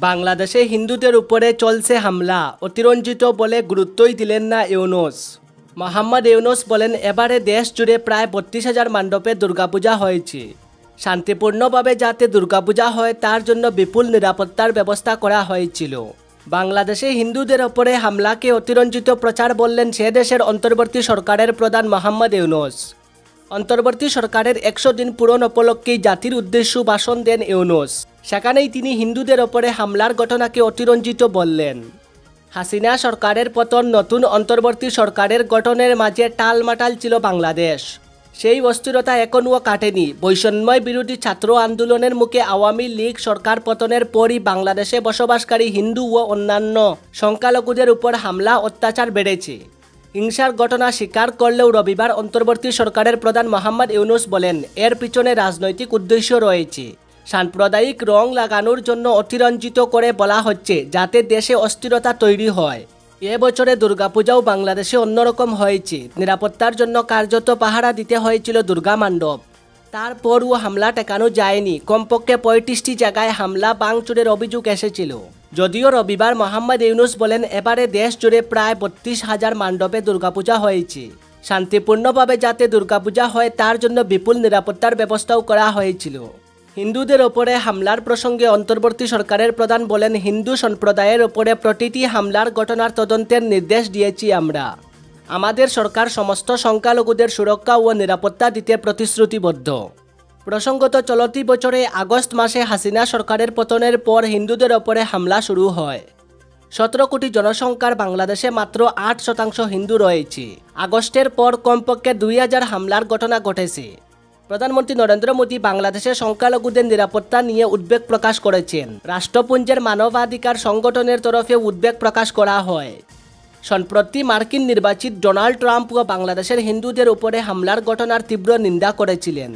বাংলাদেশে হিন্দুদের উপরে চলছে হামলা। অতিরঞ্জিত বলে গুরুত্বই দিলেন না ইউনুস। মোহাম্মদ ইউনুস বলেন, এবারে দেশ জুড়ে প্রায় বত্রিশ হাজার মণ্ডপে দুর্গাপূজা হয়েছে। শান্তিপূর্ণভাবে যাতে দুর্গাপূজা হয়, তার জন্য বিপুল নিরাপত্তার ব্যবস্থা করা হয়েছিল। বাংলাদেশে হিন্দুদের ওপরে হামলাকে অতিরঞ্জিত প্রচার বললেন সে দেশের অন্তর্বর্তী সরকারের প্রধান মোহাম্মদ ইউনুস। অন্তর্বর্তী সরকারের একশো দিন পূরণ উপলক্ষেই জাতির উদ্দেশ্য ভাষণ দেন ইউনুস। সেখানেই তিনি হিন্দুদের ওপরে হামলার ঘটনাকে অতিরঞ্জিত বললেন। হাসিনা সরকারের পতন নতুন অন্তর্বর্তী সরকারের গঠনের মাঝে টালমাটাল ছিল বাংলাদেশ। সেই অস্থিরতা এখনও কাটেনি। বৈষম্য বিরোধী ছাত্র আন্দোলনের মুখে আওয়ামী লীগ সরকার পতনের পরই বাংলাদেশে বসবাসকারী হিন্দু ও অন্যান্য সংখ্যালঘুদের উপর হামলা, অত্যাচার বেড়েছে। হিংসার ঘটনা স্বীকার করলেও রবিবার অন্তর্বর্তী সরকারের প্রধান মোহাম্মদ ইউনুস বলেন এর পিছনে রাজনৈতিক উদ্দেশ্য রয়েছে সাম্প্রদায়িক রং লাগানোর জন্য অতিরঞ্জিত করে বলা হচ্ছে যাতে দেশে অস্থিরতা তৈরি হয়। এ বছরে দুর্গাপূজাও বাংলাদেশে অন্যরকম হয়েছে নিরাপত্তার জন্য কার্যত পাহারা দিতে হয়েছিল দুর্গা মণ্ডপ তারপরও হামলা টেকানো যায়নি। কমপক্ষে পঁয়ত্রিশটি জায়গায় হামলা বাংচুরের অভিযোগ এসেছিল। যদিও রবিবার মোহাম্মদ ইউনুস বলেন, এবারে দেশ জুড়ে প্রায় বত্রিশ হাজার মণ্ডপে দুর্গাপূজা হয়েছে। শান্তিপূর্ণভাবে যাতে দুর্গাপূজা হয়, তার জন্য বিপুল নিরাপত্তার ব্যবস্থাও করা হয়েছিল। হিন্দুদের ওপরে হামলার প্রসঙ্গে অন্তর্বর্তী সরকারের প্রধান বলেন, হিন্দু সম্প্রদায়ের ওপরে প্রতিটি হামলার ঘটনার তদন্তের নির্দেশ দিয়েছি আমরা। আমাদের সরকার সমস্ত সংখ্যালঘুদের সুরক্ষা ও নিরাপত্তা দিতে প্রতিশ্রুতিবদ্ধ। প্রসঙ্গত, চলতি বছরে আগস্ট মাসে হাসিনা সরকারের পতনের পর হিন্দুদের ওপরে হামলা শুরু হয়। সতেরো কোটি জনসংখ্যার বাংলাদেশে মাত্র আট শতাংশ হিন্দু রয়েছে। আগস্টের পর কমপক্ষে দুই হাজার হামলার ঘটনা ঘটেছে। প্রধানমন্ত্রী নরেন্দ্র মোদী বাংলাদেশের সংখ্যালঘুদের নিরাপত্তা নিয়ে উদ্বেগ প্রকাশ করেছেন। রাষ্ট্রপুঞ্জের মানবাধিকার সংগঠনের তরফে উদ্বেগ প্রকাশ করা হয়। সম্প্রতি মার্কিন নির্বাচিত ডোনাল্ড ট্রাম্প ও বাংলাদেশের হিন্দুদের উপরে হামলার ঘটনার তীব্র নিন্দা করেছিলেন।